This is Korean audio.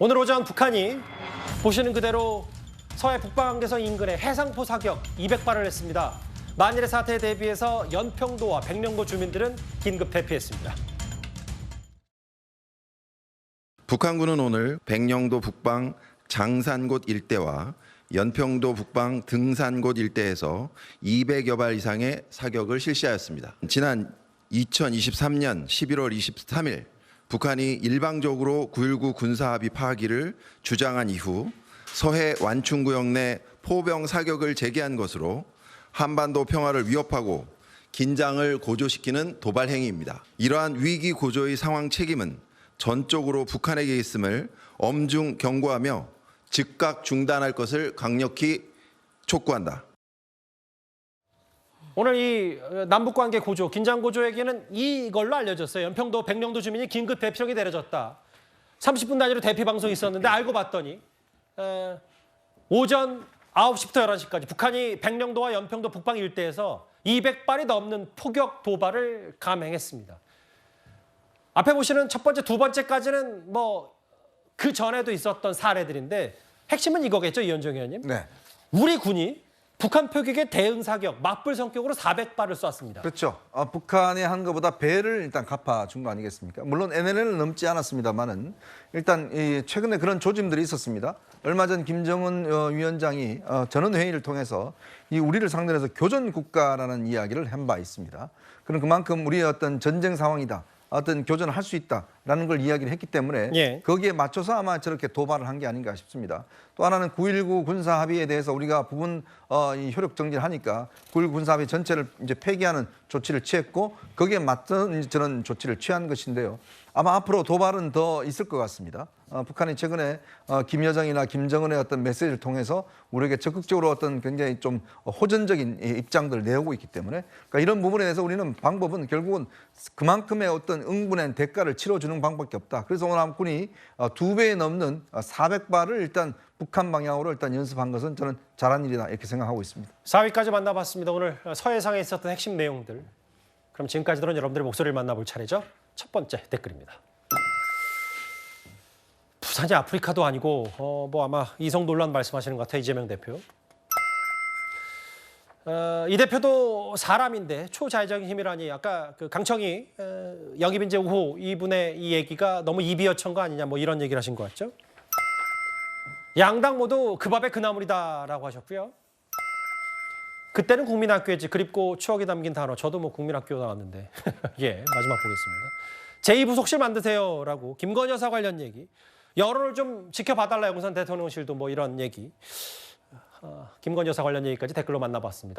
오늘 오전 북한이 보시는 그대로 서해 북방한계선 인근에 해상포 사격 200발을 했습니다. 만일의 사태에 대비해서 연평도와 백령도 주민들은 긴급 대피했습니다. 북한군은 오늘 백령도 북방 장산곳 일대와 연평도 북방 등산곳 일대에서 200여 발 이상의 사격을 실시하였습니다. 지난 2023년 11월 23일 북한이 일방적으로 9.19 군사합의 파기를 주장한 이후 서해 완충구역 내 포병 사격을 재개한 것으로 한반도 평화를 위협하고 긴장을 고조시키는 도발 행위입니다. 이러한 위기 고조의 상황 책임은 전적으로 북한에게 있음을 엄중 경고하며 즉각 중단할 것을 강력히 촉구한다. 오늘 이 어, 남북 관계 고조, 긴장 고조에게는 이걸로 알려졌어요. 연평도 백령도 주민이 긴급 대피령이 내려졌다. 30분 단위로 대피 방송이 있었는데 알고 봤더니 에, 오전 9시부터 11시까지 북한이 백령도와 연평도 북방 일대에서 200발이 넘는 포격 도발을 감행했습니다. 앞에 보시는 첫 번째, 두 번째까지는 뭐 그 전에도 있었던 사례들인데 핵심은 이거겠죠, 이현정 의원님? 네. 우리 군이 북한 표격의 대응 사격, 맞불 성격으로 400발을 쐈습니다. 그렇죠. 어, 북한이 한 것보다 배를 일단 갚아준 거 아니겠습니까? 물론 NLL은 넘지 않았습니다만은 일단 이 최근에 그런 조짐들이 있었습니다. 얼마 전 김정은 어, 위원장이 어, 전원 회의를 통해서 이 우리를 상대로 해서 교전 국가라는 이야기를 한 바 있습니다. 그럼 그만큼 우리의 어떤 전쟁 상황이다. 어떤 교전을 할 수 있다 라는 걸 이야기를 했기 때문에 예. 거기에 맞춰서 아마 저렇게 도발을 한 게 아닌가 싶습니다. 또 하나는 9.19 군사 합의에 대해서 우리가 부분 어, 이 효력 정지를 하니까 9.19 군사 합의 전체를 이제 폐기하는 조치를 취했고 거기에 맞던 저런 조치를 취한 것인데요. 아마 앞으로 도발은 더 있을 것 같습니다. 어, 북한이 최근에 어, 김 여정이나 김정은의 어떤 메시지를 통해서 우리에게 적극적으로 어떤 굉장히 좀 호전적인 이 입장들을 내오고 있기 때문에 그러니까 이런 부분에 대해서 우리는 방법은 결국은 그만큼의 어떤 응분의 대가를 치러주는 방법밖에 없다. 그래서 오늘 한군이 어, 두 배에 넘는 400발을 일단 북한 방향으로 일단 연습한 것은 저는 잘한 일이다 이렇게 생각하고 있습니다. 4위까지 만나봤습니다. 오늘 서해상에 있었던 핵심 내용들. 그럼 지금까지 들은 여러분들의 목소리를 만나볼 차례죠. 첫 번째 댓글입니다. 부산이 아프리카도 아니고 어, 뭐 아마 이성 논란 말씀하시는 것 같아요. 이재명 대표. 어, 이 대표도 사람인데 초자의적인 힘이라니 아까 그 강청희 어, 영입 인재 우호 이분의 이 얘기가 너무 이비여천 거 아니냐 뭐 이런 얘기를 하신 것 같죠. 양당 모두 그 밥에 그 나물이다라고 하셨고요. 그때는 국민학교였지 그립고 추억이 담긴 단어. 저도 뭐 국민학교 나왔는데. 예 마지막 보겠습니다. 제2부속실 만드세요라고 김건희 여사 관련 얘기. 여론을 좀 지켜봐달라 용산 대통령실도 뭐 이런 얘기. 어, 김건희 여사 관련 얘기까지 댓글로 만나봤습니다